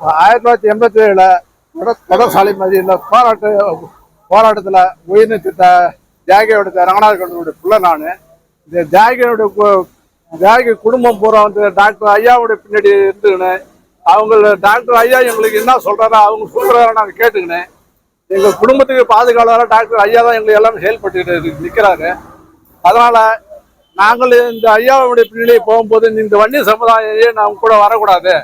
ஆயிரத்தி தொள்ளாயிரத்தி எண்பத்தி ஏழுல தொடர்சாலை மதியில் போராட்ட போராட்டத்தில் உயிர் திட்ட தியாகியோட ரங்கநாத கண்டனுடைய பிள்ளை நான். இந்த தியாகியோட தியாகி குடும்பம் பூரா வந்து டாக்டர் ஐயாவுடைய பின்னாடி இருந்துக்கினேன் அவங்க டாக்டர் ஐயா எங்களுக்கு என்ன சொல்கிறாரோ அவங்க சொல்கிறாரோ நாங்கள் கேட்டுக்கினேன். எங்கள் குடும்பத்துக்கு பாதுகாவலராக டாக்டர் ஐயா தான் எங்களுக்கு எல்லாமே செயல்பட்டு நிற்கிறாரு அதனால் நாங்கள் இந்த ஐயாவுடைய பின்னாடி போகும்போது இந்த வன்னி சமுதாயம் நாம் கூட வரக்கூடாது.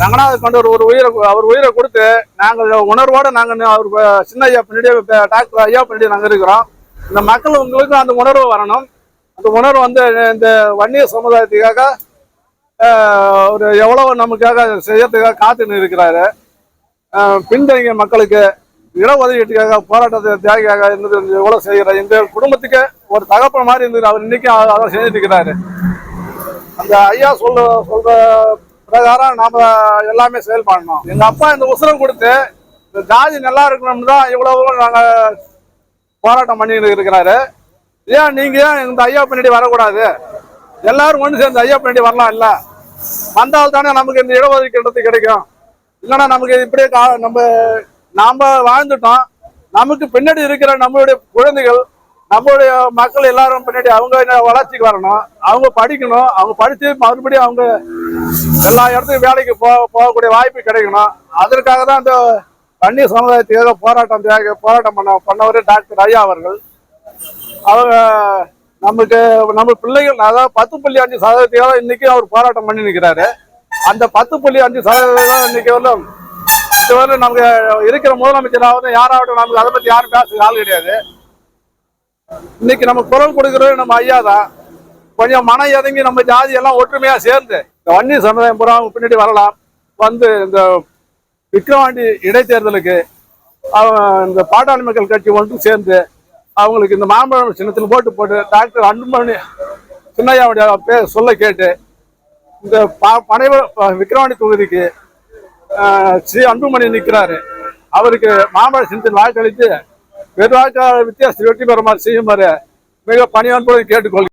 ரங்கநாத கண்டவர் ஒரு உயிரை அவர் உயிரை கொடுத்து நாங்கள் உணர்வோடு நாங்கள் அவர் சின்ன ஐயா பின்னாடியே டாக்டர் ஐயா பின்னாடி நாங்கள் இருக்கிறோம். இந்த மக்கள் உங்களுக்கு அந்த உணர்வு வரணும். அந்த உணர்வு வந்து இந்த வன்னிய சமுதாயத்துக்காக ஒரு எவ்வளவு நமக்காக செய்யறதுக்காக காத்துன்னு இருக்கிறாரு. பின்தங்கிய மக்களுக்கு இடஒதுக்கீட்டுக்காக போராட்டத்தை தியாகியாக இருந்தது எவ்வளோ செய்கிற இந்த குடும்பத்துக்கு ஒரு தகப்பன் மாதிரி இருந்து அவர் இன்னைக்கும் அதை செஞ்சுட்டு இருக்கிறாரு. அந்த ஐயா சொல்ற சொல்ற பிரகாரம் நாம எல்லாமே செயல் பண்ணணும். எங்க அப்பா இந்த உசுரம் கொடுத்து இந்த ஜாதி நல்லா இருக்கணும்னு தான் இவ்வளவு நாங்க போராட்டம் பண்ணிட்டு இருக்கிறாரு. ஏன் நீங்க ஏன் இந்த ஐயா பின்னாடி வரக்கூடாது? எல்லாரும் ஒன்று சேர்ந்து ஐயா பின்னாடி வரலாம் இல்ல? வந்தால் தானே நமக்கு இந்த இடஒதுக்கீடு கிடைக்கும். இல்லைன்னா நமக்கு இப்படியே கா- நம்ம நாம வாழ்ந்துட்டோம். நமக்கு பின்னாடி இருக்கிற நம்மளுடைய குழந்தைகள் நம்மளுடைய மக்கள் எல்லாரும் பின்னாடி அவங்க வளர்ச்சிக்கு வரணும் அவங்க படிக்கணும் அவங்க படித்து மறுபடியும் அவங்க எல்லா இடத்துக்கும் வேலைக்கு போ போகக்கூடிய வாய்ப்பு கிடைக்கணும். அதற்காக தான் இந்த வன்னிய சமுதாயத்துக்காக போராட்டம் தியாக போராட்டம் பண்ண பண்ணவர் டாக்டர் ஐயா அவர்கள். அவங்க நமக்கு நம்ம பிள்ளைகள் அதாவது பத்து புள்ளி அஞ்சு சதவீதத்துக்காக இன்னைக்கு அவர் போராட்டம் பண்ணி நிற்கிறாரு அந்த பத்து புள்ளி அஞ்சு சதவீதம் இன்னைக்கு வரலும் இதுவரை நமக்கு இருக்கிற வந்து யாராவட்டும் நமக்கு அதை பத்தி யாரும் பேசுறது ஆள் கிடையாது. இன்னைக்கு நம்ம குரல் கொடுக்கறது நம்ம ஐயா தான் கொஞ்சம் மனம் இறங்கி நம்ம ஜாதி எல்லாம் ஒற்றுமையா சேர்ந்து இந்த வன்னி சமுதாயம் பூரா பின்னாடி வரலாம். வந்து இந்த விக்ரவாண்டி இடைத்தேர்தலுக்கு இந்த பாட்டாளி மக்கள் கட்சி ஒன்றும் சேர்ந்து அவங்களுக்கு இந்த மாம்பழம் சின்னத்தில் போட்டு போட்டு டாக்டர் அன்புமணி சின்னையாவுடைய பேர் சொல்ல கேட்டு இந்த ப- பனைவ விக்ரவாணி தொகுதிக்கு ஆஹ், ஸ்ரீ அன்புமணி நிற்கிறாரு அவருக்கு மாம்பழ சின்னத்தில் வாக்களித்து வெறுவாக்க வித்தியாசத்தை வெற்றி பெறுமாறு செய்யுமாறு மிக பணியான்போது கேட்டுக்கொள்கிறேன்.